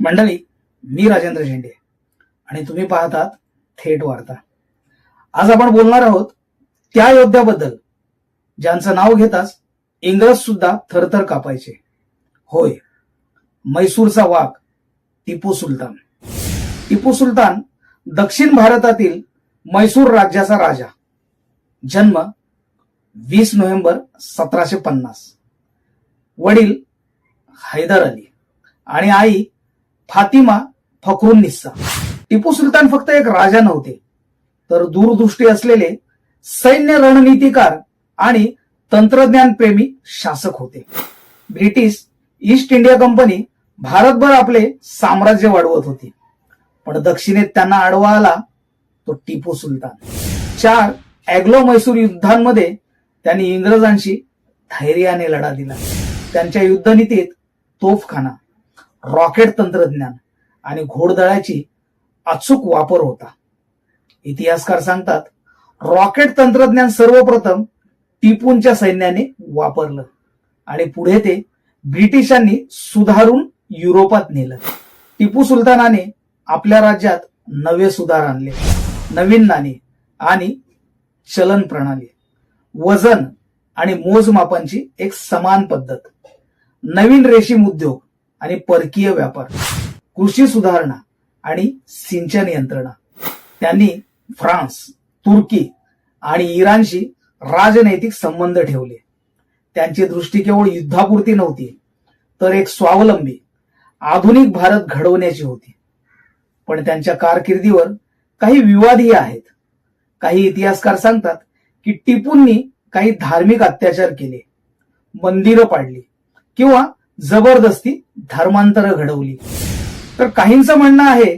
मंडळी मी राजेंद्र झेंडे आणि तुम्ही पाहतात थेट वार्ता. आज आपण बोलणार आहोत त्या योद्ध्याबद्दल. ज्यांचं नाव घेताच इंग्रज सुद्धा थरथर कापायचे. होय मैसूरचा वाघ टिपू सुलतान. टिपू सुलतान दक्षिण भारतातील मैसूर राज्याचा राजा. जन्म वीस नोव्हेंबर सतराशे पन्नास. वडील हैदर अली. आणि आई फातिमा फखरून निस्सा. टिपू सुलतान फक्त एक राजा नव्हते तर दूरदृष्टी असलेले सैन्य रणनीतिकार आणि तंत्रज्ञान प्रेमी शासक होते. ब्रिटिश ईस्ट इंडिया कंपनी भारतभर आपले साम्राज्य वाढवत होती पण दक्षिणेत त्यांना आडवा आला तो टिपू सुलतान. चार अॅग्लो मैसूर युद्धांमध्ये त्यांनी इंग्रजांशी धैर्याने लढा दिला. त्यांच्या युद्धनीतीत तोफखाना रॉकेट तंत्रज्ञान आणि घोडदळाची अचूक वापर होता. इतिहासकार सांगतात रॉकेट तंत्रज्ञान सर्वप्रथम टिपूंच्या सैन्याने वापरलं आणि पुढे ते ब्रिटिशांनी सुधारून युरोपात नेलं. टिपू सुलतानाने आपल्या राज्यात नवे सुधार आणले नवीन नाणी आणि चलन प्रणाली वजन आणि मोजमापांची एक समान पद्धत नवीन रेशीम उद्योग आणि परकीय व्यापार कृषी सुधारणा आणि सिंचन यंत्रणा. त्यांनी फ्रान्स तुर्की आणि इराणशी राजनैतिक संबंध ठेवले. त्यांची दृष्टी केवळ युद्धापुरती नव्हती तर एक स्वावलंबी आधुनिक भारत घडवण्याची होती. पण त्यांच्या कारकिर्दीवर काही विवादही आहेत. काही इतिहासकार सांगतात की टिपूंनी काही धार्मिक अत्याचार केले मंदिरं पाडली किंवा जबरदस्ती धर्मांतर घडवली. तर काहींचं म्हणणं आहे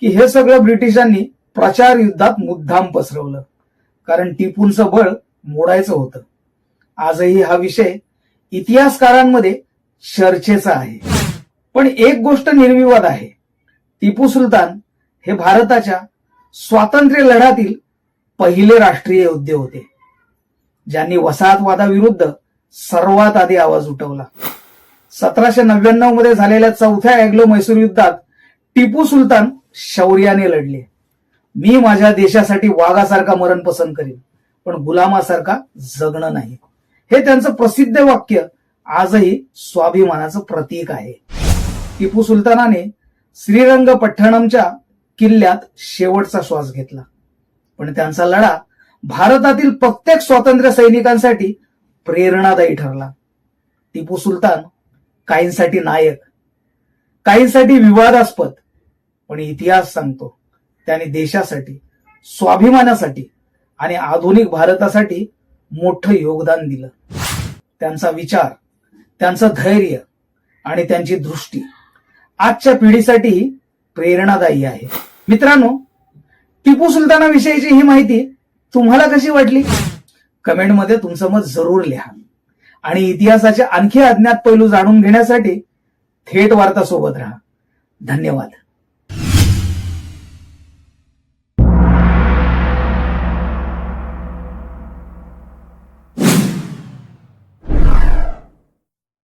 की हे सगळं ब्रिटिशांनी प्रचार युद्धात मुद्दाम पसरवलं. कारण टिपूंचं बळ मोडायचं होतं. आजही हा विषय इतिहासकारांमध्ये चर्चेचा आहे. पण एक गोष्ट निर्विवाद आहे. टिपू सुलतान हे भारताच्या स्वातंत्र्य लढ्यातील पहिले राष्ट्रीय योद्धे होते. ज्यांनी वसाहतवादाविरुद्ध सर्वात आधी आवाज उठवला. सतराशे नव्याण्णवमध्ये झालेल्या चौथ्या अँग्लो मैसूर युद्धात टिपू सुलतान शौर्याने लढले. मी माझ्या देशासाठी वाघासारखा मरण पसंत करीन पण गुलामासारखा जगणं नाही. हे त्यांचं प्रसिद्ध वाक्य आजही स्वाभिमानाचं प्रतीक आहे. टिपू सुलतानाने श्रीरंगपट्टणमच्या किल्ल्यात शेवटचा श्वास घेतला. पण त्यांचा लढा भारतातील प्रत्येक स्वातंत्र्य सैनिकांसाठी प्रेरणादायी ठरला. टिपू सुलतान काहींसाठी नायक काहींसाठी विवादास्पद पण इतिहास सांगतो त्याने देशासाठी स्वाभिमानासाठी आणि आधुनिक भारतासाठी मोठं योगदान दिलं. त्यांचा विचार त्यांचं धैर्य आणि त्यांची दृष्टी आजच्या पिढीसाठीही प्रेरणादायी आहे. मित्रांनो टिपू सुलतानाविषयीची ही माहिती तुम्हाला कशी वाटली? कमेंटमध्ये तुमचं मत जरूर लिहा. आणि इतिहासाचे आणखी अज्ञात पैलू जाणून घेण्यासाठी थेट वार्ता सोबत राहा. धन्यवाद.